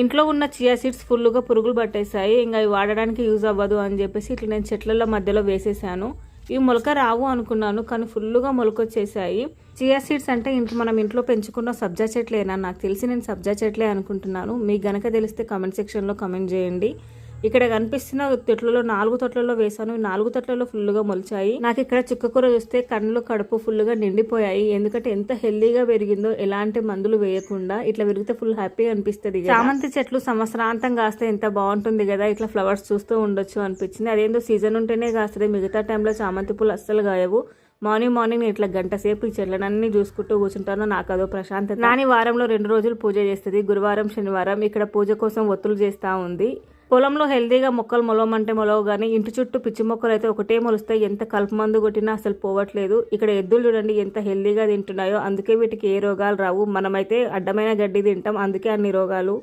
ఇంట్లో ఉన్న chia seeds ఫుల్గా పురుగులు పట్టేశాయి. ఇంకా అవి వాడడానికి యూజ్ అవ్వదు అని చెప్పేసి ఇట్లా నేను చెట్ల మధ్యలో వేసేసాను. ఇవి మొలక రావు అనుకున్నాను కానీ ఫుల్గా మొలకొచ్చేసాయి చియా సీడ్స్ అంటే ఇంట్లో మనం ఇంట్లో పెంచుకున్న సబ్జా చెట్లేనా? నాకు తెలిసి నేను సబ్జా చెట్లే అనుకుంటున్నాను. మీకు గనక తెలిస్తే కమెంట్ సెక్షన్లో కమెంట్ చేయండి. ఇక్కడ కనిపిస్తున్న తొట్లలో నాలుగు తొట్లలో వేసాను నాలుగు తొట్లలో ఫుల్గా మొలిచాయి. నాకు ఇక్కడ చుక్కకూర చూస్తే కళ్ళు కడుపు ఫుల్గా నిండిపోయాయి. ఎందుకంటే ఎంత హెల్దీగా పెరిగిందో ఎలాంటి మందులు వేయకుండా ఇట్లా పెరిగితే ఫుల్ హ్యాపీగా అనిపిస్తుంది చామంతి చెట్లు సంవత్సరాంతం కాస్తే ఎంత బాగుంటుంది కదా. ఇట్లా ఫ్లవర్స్ చూస్తూ ఉండొచ్చు అనిపించింది. అదేందో సీజన్ ఉంటేనే కాస్తుంది. మిగతా టైంలో చామంతి పూలు అస్సలు గాయవు మార్నింగ్ మార్నింగ్ ఇట్లా గంట సేపు ఈ చెట్లనన్నీ చూసుకుంటూ కూర్చుంటాను. నాకు అదో ప్రశాంతత. నాని వారంలో రెండు రోజులు పూజ చేస్తుంది. గురువారం శనివారం. ఇక్కడ పూజ కోసం ఒత్తులు చేస్తా ఉంది. పొలంలో హెల్దీగా మొక్కలు మొలవమంటే మొలవు కానీ ఇంటి చుట్టూ పిచ్చి మొక్కలు అయితే ఒకటే మొలుస్తాయి ఎంత కలుపు మందు కొట్టినా అసలు పోవట్లేదు. ఇక్కడ ఎద్దులు చూడండి ఎంత హెల్దీగా తింటున్నాయో. అందుకే వీటికి ఏ రోగాలు రావు. మనమైతే అడ్డమైన గడ్డి తింటాం అందుకే అన్ని రోగాలు.